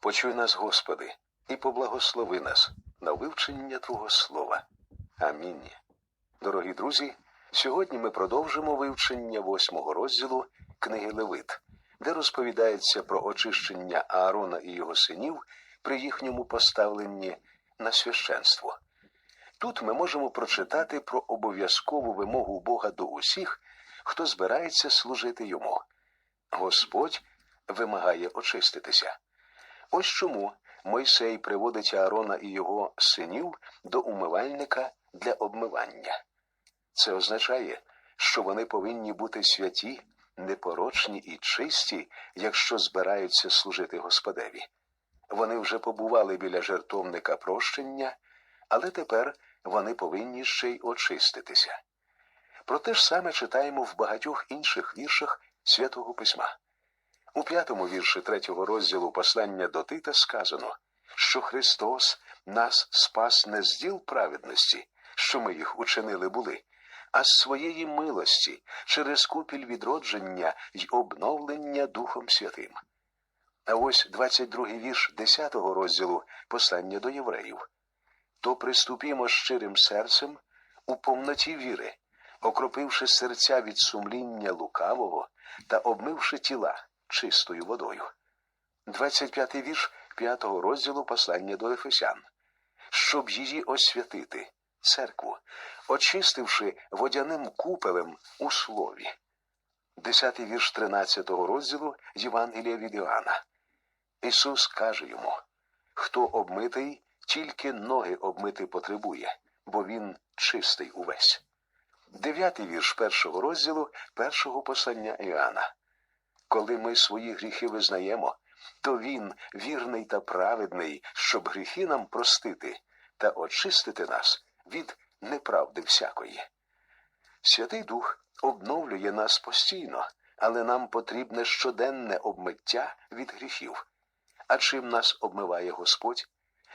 Почуй нас, Господи, і поблагослови нас на вивчення Твого Слова. Амінь. Дорогі друзі, сьогодні ми продовжимо вивчення восьмого розділу книги Левит, де розповідається про очищення Аарона і його синів при їхньому поставленні на священство. Тут ми можемо прочитати про обов'язкову вимогу Бога до усіх, хто збирається служити йому. Господь вимагає очиститися. Ось чому Мойсей приводить Аарона і його синів до умивальника для обмивання. Це означає, що вони повинні бути святі, непорочні і чисті, якщо збираються служити Господеві. Вони вже побували біля жертовника прощення, але тепер вони повинні ще й очиститися. Про те ж саме читаємо в багатьох інших віршах Святого Письма. У п'ятому вірші третього розділу послання до Тита сказано, що Христос нас спас не з діл праведності, що ми їх учинили були, а з своєї милості через купіль відродження й обновлення Духом Святим. А ось 22-й вірш 10-го розділу послання до євреїв. То приступімо щирим серцем у повноті віри, окропивши серця від сумління лукавого та обмивши тіла чистою водою. 25-й вірш 5-го розділу послання до Ефесян. Щоб її освятити, церкву, очистивши водяним купелем у слові. 10-й вірш 13-го розділу Євангелія від Іоанна. Ісус каже йому: Хто обмитий, тільки ноги обмити потребує, бо він чистий увесь. Дев'ятий вірш першого розділу першого послання Іоанна. Коли ми свої гріхи визнаємо, то він вірний та праведний, щоб гріхи нам простити та очистити нас від неправди всякої. Святий Дух обновлює нас постійно, але нам потрібне щоденне обмиття від гріхів. А чим нас обмиває Господь?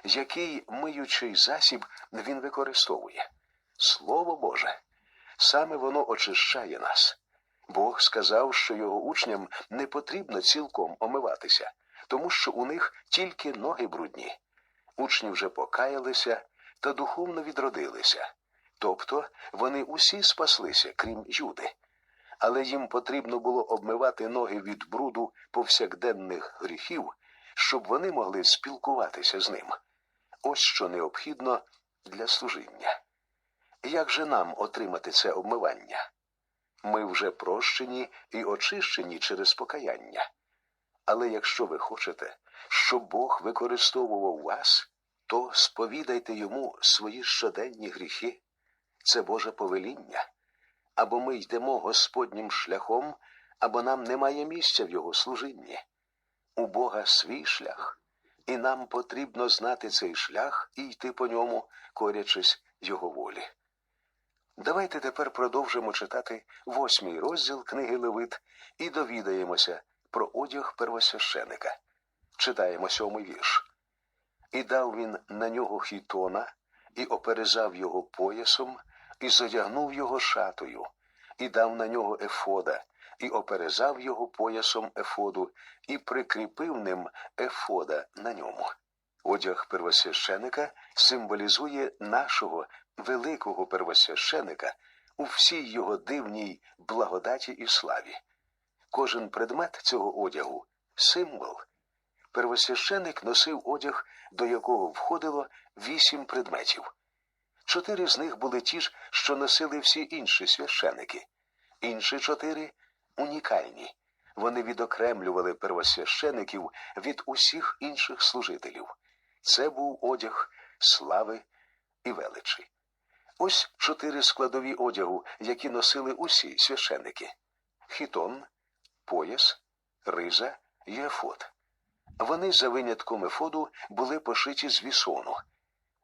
Який миючий засіб він використовує? Слово Боже, саме воно очищає нас. Бог сказав, що його учням не потрібно цілком омиватися, тому що у них тільки ноги брудні. Учні вже покаялися та духовно відродилися. Тобто вони усі спаслися, крім Юди. Але їм потрібно було обмивати ноги від бруду повсякденних гріхів, щоб вони могли спілкуватися з ним. Ось що необхідно для служіння. Як же нам отримати це обмивання? Ми вже прощені і очищені через покаяння. Але якщо ви хочете, щоб Бог використовував вас, то сповідайте йому свої щоденні гріхи. Це Боже повеління. Або ми йдемо Господнім шляхом, або нам немає місця в Його служінні. У Бога свій шлях, і нам потрібно знати цей шлях і йти по ньому, корячись Його волі. Давайте тепер продовжимо читати восьмий розділ книги Левит і довідаємося про одяг первосвященика. Читаємо сьомий вірш. І дав він на нього хітона, і оперезав його поясом, і задягнув його шатою, і дав на нього ефода, і оперезав його поясом ефоду, і прикріпив ним ефода на ньому. Одяг первосвященика символізує нашого великого первосвященика у всій його дивній благодаті і славі. Кожен предмет цього одягу символ. Первосвященик носив одяг, до якого входило вісім предметів. Чотири з них були ті ж, що носили всі інші священики. Інші чотири унікальні. Вони відокремлювали первосвящеників від усіх інших служителів. Це був одяг слави і величі. Ось чотири складові одягу, які носили усі священики: хітон, пояс, риза і ефод. Вони за винятком ефоду були пошиті з вісону.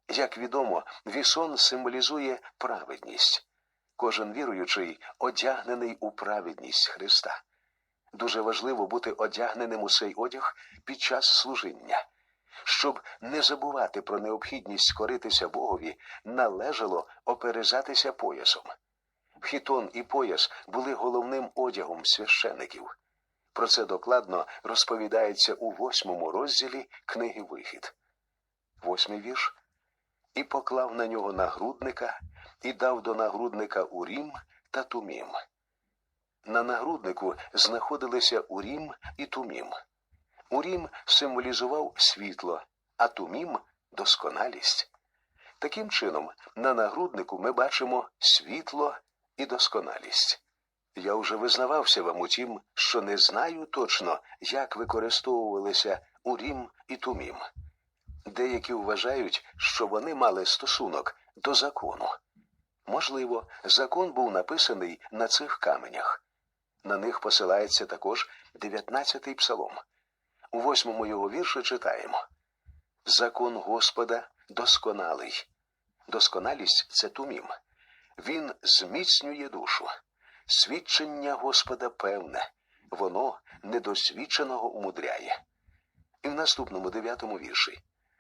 Як відомо, вісон символізує праведність. Кожен віруючий одягнений у праведність Христа. Дуже важливо бути одягненим у цей одяг під час служіння. Щоб не забувати про необхідність коритися Богові, належало оперезатися поясом. Хітон і пояс були головним одягом священиків. Про це докладно розповідається у восьмому розділі книги Вихід. Восьмий вірш. І поклав на нього нагрудника, і дав до нагрудника Урім та Тумім. На нагруднику знаходилися Урім і Тумім. Урім символізував світло, а Тумім досконалість. Таким чином, на нагруднику ми бачимо світло і досконалість. Я вже визнавався вам у тім, що не знаю точно, як використовувалися Урім і Тумім. Деякі вважають, що вони мали стосунок до закону. Можливо, закон був написаний на цих каменях. На них посилається також 19-й псалом. У восьмому його вірші читаємо Закон Господа досконалий. Досконалість це тумім. Він зміцнює душу. Свідчення Господа певне, воно недосвідченого умудряє. І в наступному дев'ятому вірші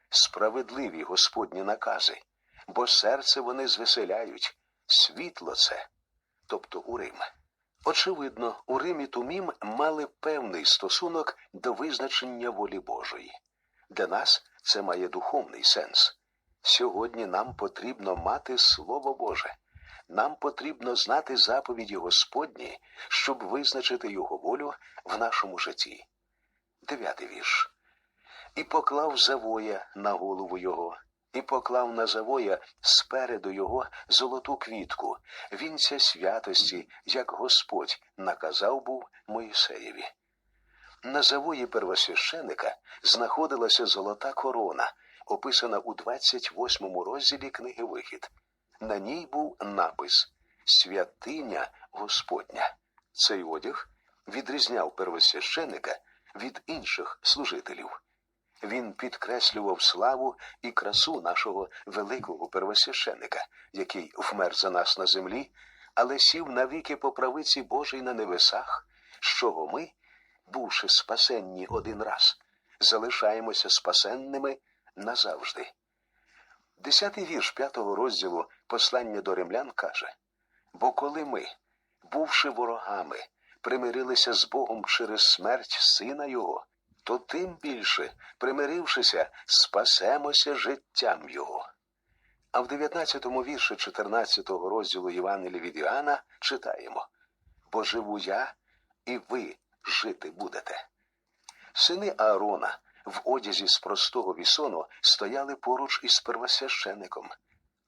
справедливі Господні накази, бо серце вони звеселяють, світло це, тобто Урим. Очевидно, Урим і Тумім мали певний стосунок до визначення волі Божої. Для нас це має духовний сенс. Сьогодні нам потрібно мати Слово Боже. Нам потрібно знати заповіді Господні, щоб визначити Його волю в нашому житті. Дев'ятий вірш. І поклав завоя на голову його, і поклав на завоя спереду його золоту квітку, вінця святості, як Господь наказав був Моїсеєві. На завої первосвященика знаходилася золота корона, описана у 28 розділі книги Вихід. На ній був напис Святиня Господня. Цей одяг відрізняв первосвященика від інших служителів. Він підкреслював славу і красу нашого великого первосвященика, який вмер за нас на землі, але сів навіки по правиці Божій на небесах, з чого ми, бувши спасенні один раз, залишаємося спасенними назавжди. Десятий вірш п'ятого розділу послання до римлян каже Бо коли ми, бувши ворогами, примирилися з Богом через смерть Сина Його, то тим більше, примирившися, спасемося життям Його. А в 19-му вірші 14-го розділу Євангелія від Іоанна читаємо Бо живу я, і ви жити будете. Сини Аарона в одязі з простого вісону стояли поруч із первосвященником.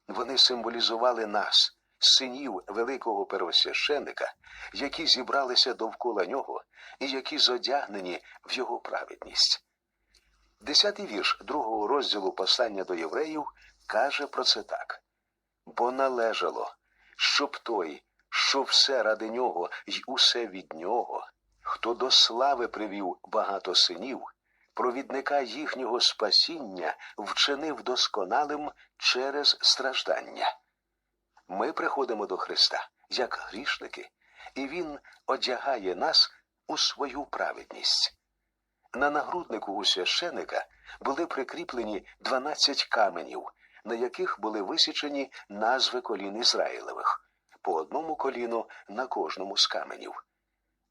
Вони символізували нас, синів великого первосвященника, які зібралися довкола нього і які зодягнені в його праведність. Десятий вірш другого розділу послання до євреїв каже про це так бо належало, щоб той, що все ради нього й усе від нього, хто до слави привів багато синів, провідника їхнього спасіння вчинив досконалим через страждання. Ми приходимо до Христа як грішники, і Він одягає нас у свою праведність. На нагруднику у священика були прикріплені 12 каменів, на яких були висічені назви колін Ізраїлевих, по одному коліну на кожному з каменів.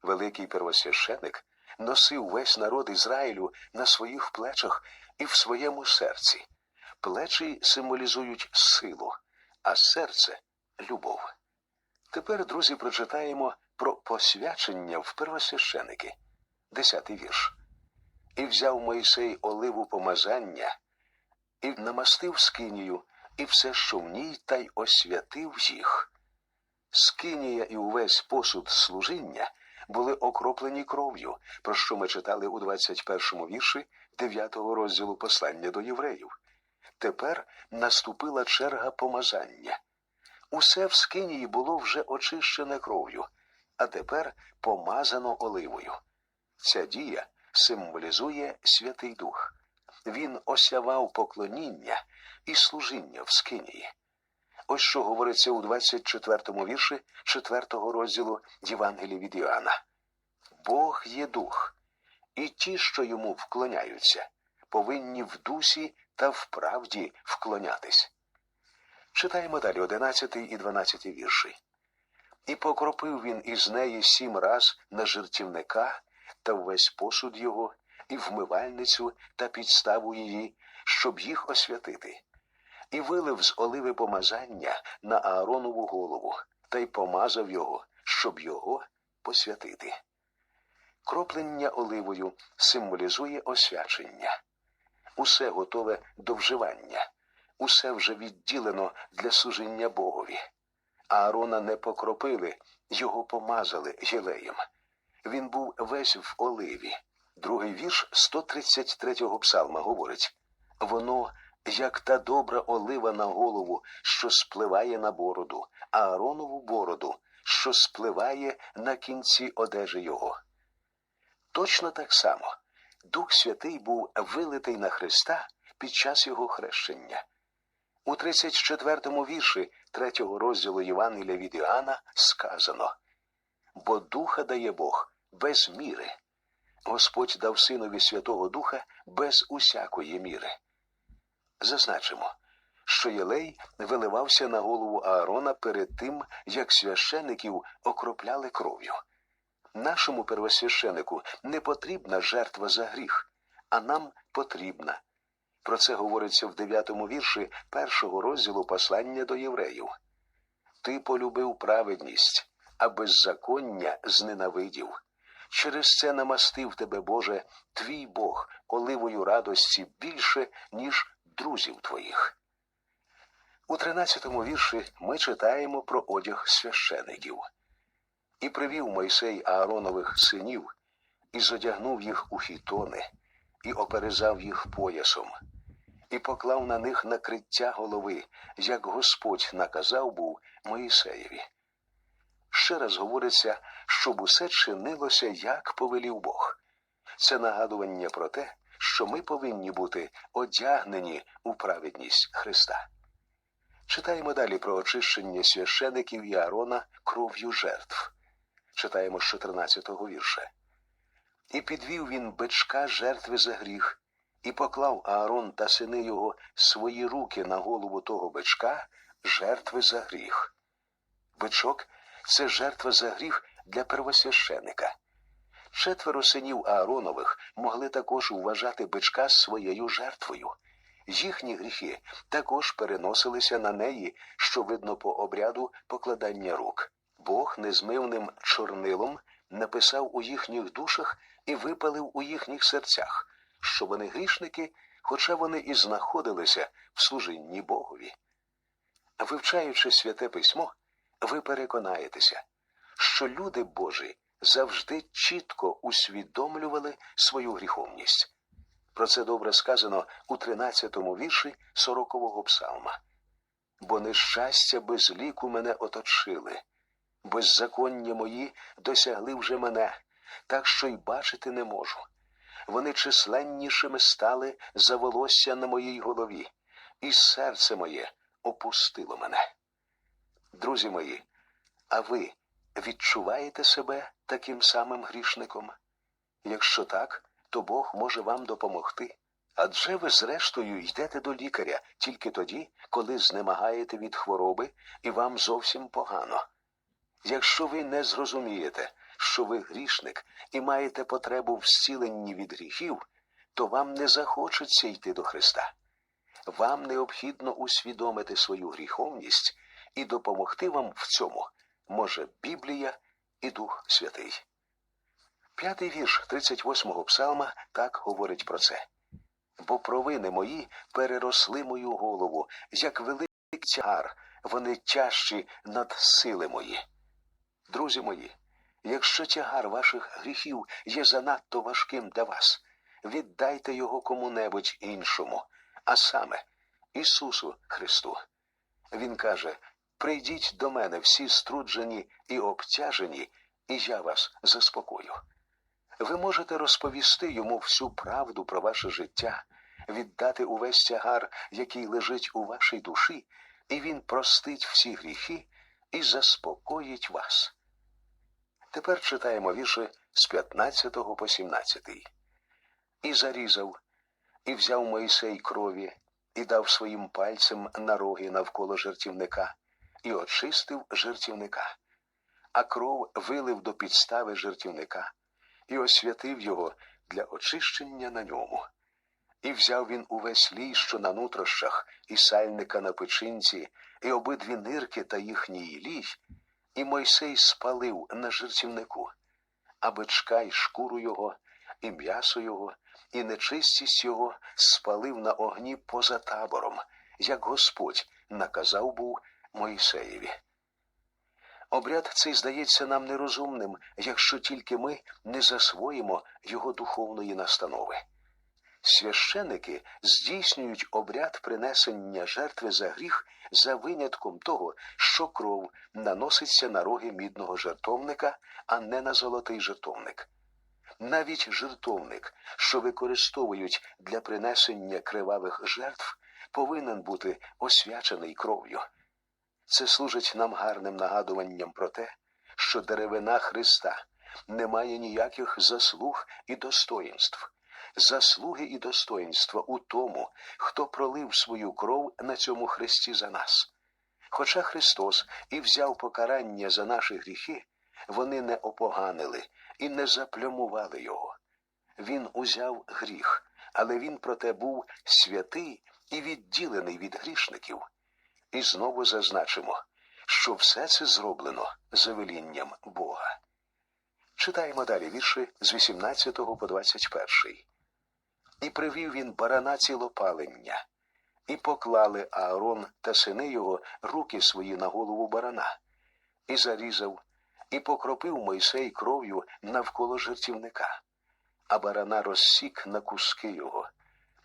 Великий первосвященик носив весь народ Ізраїлю на своїх плечах і в своєму серці. Плечі символізують силу, а серце любов. Тепер, друзі, прочитаємо про посвячення в первосвященики. Десятий вірш. І взяв Мойсей оливу помазання, і намастив скинію, і все, що в ній, та й освятив їх. Скинія і увесь посуд служіння були окроплені кров'ю, про що ми читали у 21-му вірші 9-го розділу послання до євреїв. Тепер наступила черга помазання. Усе в скинії було вже очищене кров'ю, а тепер помазано оливою. Ця дія символізує Святий Дух. Він осявав поклоніння і служіння в скинії. Ось що говориться у 24-му вірші 4-го розділу Євангелії від Іоанна. Бог є дух, і ті, що йому вклоняються, повинні в дусі та в правді вклонятись. Читаємо далі 11 і 12 вірші. І покропив він із неї сім раз на жертівника та весь посуд його, і вмивальницю та підставу її, щоб їх освятити, і вилив з оливи помазання на Ааронову голову, та й помазав його, щоб його посвятити. Кроплення оливою символізує освячення. Усе готове до вживання, усе вже відділено для служіння Богові. Аарона не покропили, його помазали єлеєм. Він був весь в оливі. Другий вірш 133-го псалма говорить воно, як та добра олива на голову, що спливає на бороду, Ааронову бороду, що спливає на кінці одежі його. Точно так само Дух Святий був вилитий на Христа під час його хрещення. У 34-му вірші 3-го розділу Євангелія від Іоанна сказано Бо духа дає Бог без міри. Господь дав Синові Святого Духа без усякої міри. Зазначимо, що Єлей виливався на голову Аарона перед тим, як священиків окропляли кров'ю. Нашому первосвященику не потрібна жертва за гріх, а нам потрібна. Про це говориться в дев'ятому вірші першого розділу послання до євреїв. Ти полюбив праведність, а беззаконня зненавидів. Через це намастив тебе, Боже, твій Бог оливою радості більше, ніж друзів твоїх. У тринадцятому вірші ми читаємо про одяг священиків. І привів Мойсей Ааронових синів, і зодягнув їх у хітони, і оперезав їх поясом, і поклав на них накриття голови, як Господь наказав був Моїсеєві. Ще раз говориться, щоб усе чинилося, як повелів Бог. Це нагадування про те, що ми повинні бути одягнені у праведність Христа. Читаємо далі про очищення священиків і Аарона кров'ю жертв. Читаємо з 14-го вірша. І підвів він бичка жертви за гріх, і поклав Аарон та сини його свої руки на голову того бичка жертви за гріх. Бичок це жертва за гріх для первосвященика. Четверо синів Ааронових могли також вважати бичка своєю жертвою. Їхні гріхи також переносилися на неї, що видно по обряду покладання рук. Бог незмивним чорнилом написав у їхніх душах і випалив у їхніх серцях, що вони грішники, хоча вони і знаходилися в служінні Богові. Вивчаючи святе письмо, ви переконаєтеся, що люди Божі завжди чітко усвідомлювали свою гріховність. Про це добре сказано у 13-му вірші 40-го псалма. Бо нещастя без ліку мене оточили, беззаконня мої досягли вже мене, так що й бачити не можу. Вони численнішими стали за волосся на моїй голові, і серце моє опустило мене. Друзі мої, а ви відчуваєте себе таким самим грішником? Якщо так, то Бог може вам допомогти. Адже ви, зрештою, йдете до лікаря тільки тоді, коли знемагаєте від хвороби і вам зовсім погано. Якщо ви не зрозумієте, що ви грішник і маєте потребу в зціленні від гріхів, то вам не захочеться йти до Христа. Вам необхідно усвідомити свою гріховність і допомогти вам в цьому може Біблія і Дух Святий. П'ятий вірш 38-го псалма так говорить про це. Бо провини мої переросли мою голову, як великий тягар, вони тяжчі над сили мої. Друзі мої, якщо тягар ваших гріхів є занадто важким для вас, віддайте його кому-небудь іншому, а саме Ісусу Христу. Він каже Прийдіть до мене всі струджені і обтяжені, і я вас заспокою. Ви можете розповісти йому всю правду про ваше життя, віддати увесь тягар, який лежить у вашій душі, і він простить всі гріхи і заспокоїть вас. Тепер читаємо вірші з 15 по 17. І зарізав, і взяв Моїсей крові, і дав своїм пальцем на роги навколо жертівника, і очистив жертівника, а кров вилив до підстави жертівника і освятив його для очищення на ньому. І взяв він увесь лій, що на нутрощах, і сальника на печинці, і обидві нирки та їхній лій, і Мойсей спалив на жертівнику, а бичка й шкуру його, і м'ясо його, і нечистість його спалив на огні поза табором, як Господь наказав був Моїсеєві. Обряд цей здається нам нерозумним, якщо тільки ми не засвоїмо його духовної настанови. Священики здійснюють обряд принесення жертви за гріх за винятком того, що кров наноситься на роги мідного жертовника, а не на золотий жертовник. Навіть жертовник, що використовують для принесення кривавих жертв, повинен бути освячений кров'ю. Це служить нам гарним нагадуванням про те, що деревина Христа не має ніяких заслуг і достоїнств. Заслуги і достоїнства у тому, хто пролив свою кров на цьому хресті за нас. Хоча Христос і взяв покарання за наші гріхи, вони не опоганили і не заплямували його. Він узяв гріх, але він проте був святий і відділений від грішників. І знову зазначимо, що все це зроблено за велінням Бога. Читаємо далі вірші з 18 по 21. І привів він барана цілопалення, і поклали Аарон та сини його руки свої на голову барана, і зарізав, і покропив Мойсей кров'ю навколо жертівника, а барана розсік на куски його,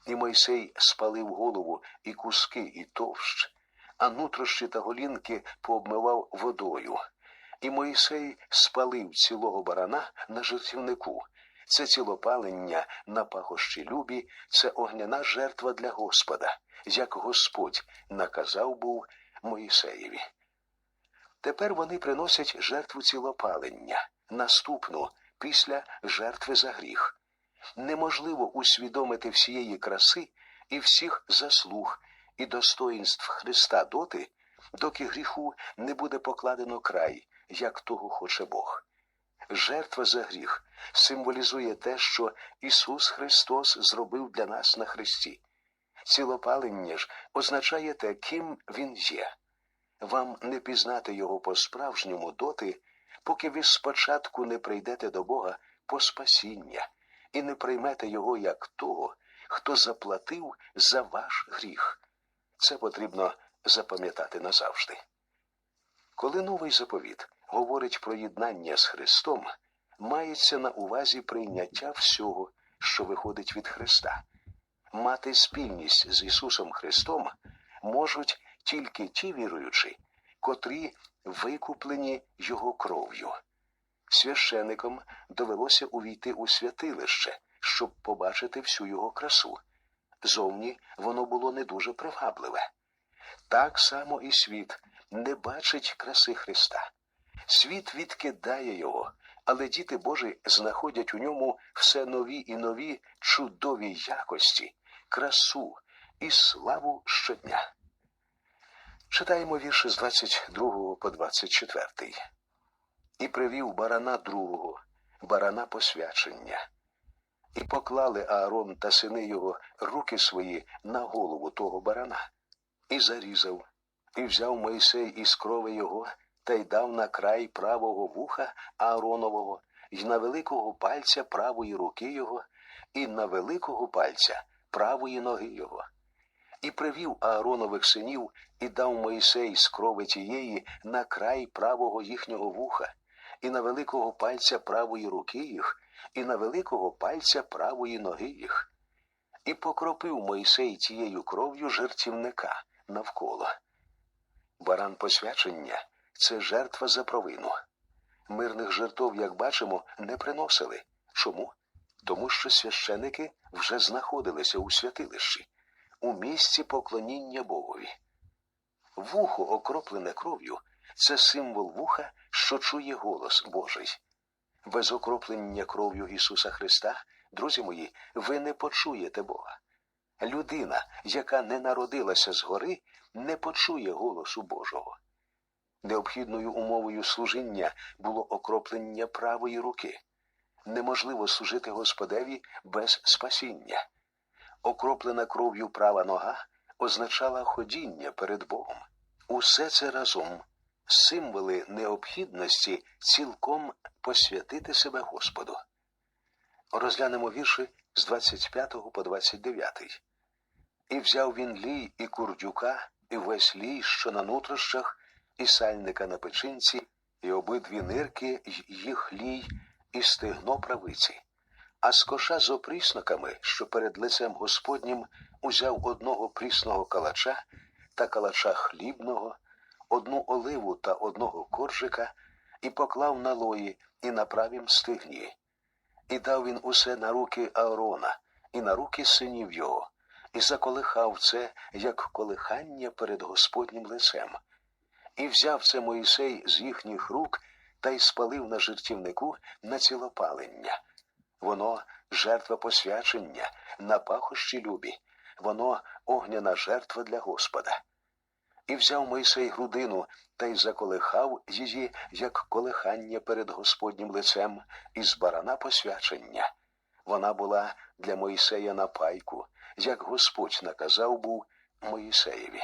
і Мойсей спалив голову і куски, і товщ, а нутрощі та голінки пообмивав водою. І Мойсей спалив цілого барана на жертівнику. Це цілопалення на пахощі любі, це огняна жертва для Господа, як Господь наказав був Моїсеєві. Тепер вони приносять жертву цілопалення, наступну після жертви за гріх. Неможливо усвідомити всієї краси і всіх заслуг і достоїнств Христа доти, доки гріху не буде покладено край, як того хоче Бог. Жертва за гріх символізує те, що Ісус Христос зробив для нас на Христі. Цілопалення ж означає те, ким Він є. Вам не пізнати Його по-справжньому доти, поки ви спочатку не прийдете до Бога по спасіння і не приймете Його як того, хто заплатив за ваш гріх. Це потрібно запам'ятати назавжди. Коли новий заповіт говорить про єднання з Христом, мається на увазі прийняття всього, що виходить від Христа. Мати спільність з Ісусом Христом можуть тільки ті віруючі, котрі викуплені Його кров'ю. Священикам довелося увійти у святилище, щоб побачити всю його красу. Зовні воно було не дуже привабливе. Так само і світ не бачить краси Христа. Світ відкидає його, але діти Божі знаходять у ньому все нові і нові чудові якості, красу і славу щодня. Читаємо вірші з 22 по 24. І привів барана другого, барана посвячення. І поклали Аарон та сини його руки свої на голову того барана, і зарізав, і взяв Мойсей із крови його та й дав на край правого вуха Ааронового, і на великого пальця правої руки його, і на великого пальця правої ноги його. І привів Ааронових синів і дав Мойсей з крови тієї на край правого їхнього вуха, і на великого пальця правої руки їх, і на великого пальця правої ноги їх. І покропив Мойсей тією кров'ю жертівника навколо. Баран посвячення це жертва за провину. Мирних жертв, як бачимо, не приносили. Чому? Тому що священики вже знаходилися у святилищі, у місці поклоніння Богові. Вухо, окроплене кров'ю, це символ вуха, що чує голос Божий. Без окроплення кров'ю Ісуса Христа, друзі мої, ви не почуєте Бога. Людина, яка не народилася згори, не почує голосу Божого. Необхідною умовою служіння було окроплення правої руки. неможливо служити Господеві без спасіння. Окроплена кров'ю права нога означала ходіння перед Богом. Усе це разом символи необхідності цілком посвятити себе Господу. Розглянемо вірші з 25 по 29. І взяв він лій і курдюка, і весь лій, що на нутрощах, і сальника на печинці, і обидві нирки їх лій, і стегно правиці. А з коша з опрісноками, що перед лицем Господнім узяв одного прісного калача та калача хлібного, одну оливу та одного коржика, і поклав на лої і на правім стегні. І дав він усе на руки Аарона, і на руки синів його, і заколихав це, як колихання перед Господнім лицем. І взяв це Моїсей з їхніх рук та й спалив на жертівнику на цілопалення. Воно жертва посвячення на пахощі любі, воно огняна жертва для Господа. І взяв Мойсей грудину та й заколихав її, як колихання перед Господнім лицем, із барана посвячення. Вона була для Мойсея на пайку, як Господь наказав був Моїсеєві.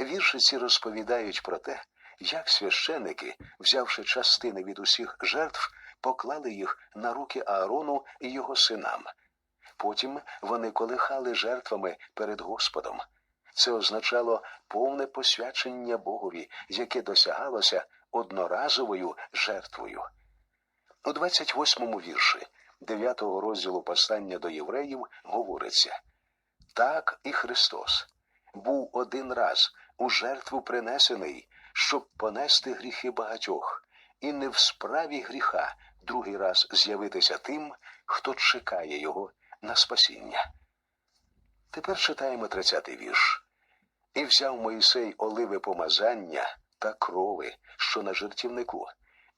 Вірші ці розповідають про те, як священики, взявши частини від усіх жертв, поклали їх на руки Аарону і його синам. Потім вони колихали жертвами перед Господом. Це означало повне посвячення Богові, яке досягалося одноразовою жертвою. У 28-му вірші 9-го розділу послання до євреїв говориться так і Христос був один раз у жертву принесений, щоб понести гріхи багатьох, і не в справі гріха другий раз з'явитися тим, хто чекає його на спасіння. Тепер читаємо 30-й вірш. І взяв Моїсей оливи помазання та крови, що на жертівнику,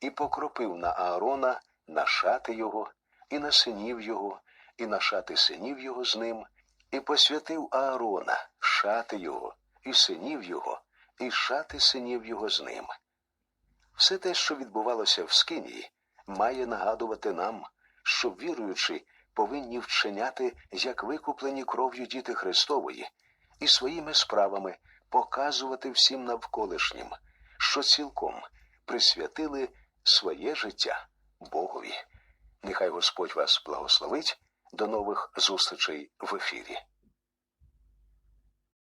і покропив на Аарона, на шати його, і на синів його, і на шати синів його з ним, і посвятив Аарона, шати його, і синів його, і шати синів його з ним. Все те, що відбувалося в Скинії, має нагадувати нам, що віруючи, повинні вчиняти, як викуплені кров'ю діти Христової, і своїми справами показувати всім навколишнім, що цілком присвятили своє життя Богові. Нехай Господь вас благословить. До нових зустрічей в ефірі.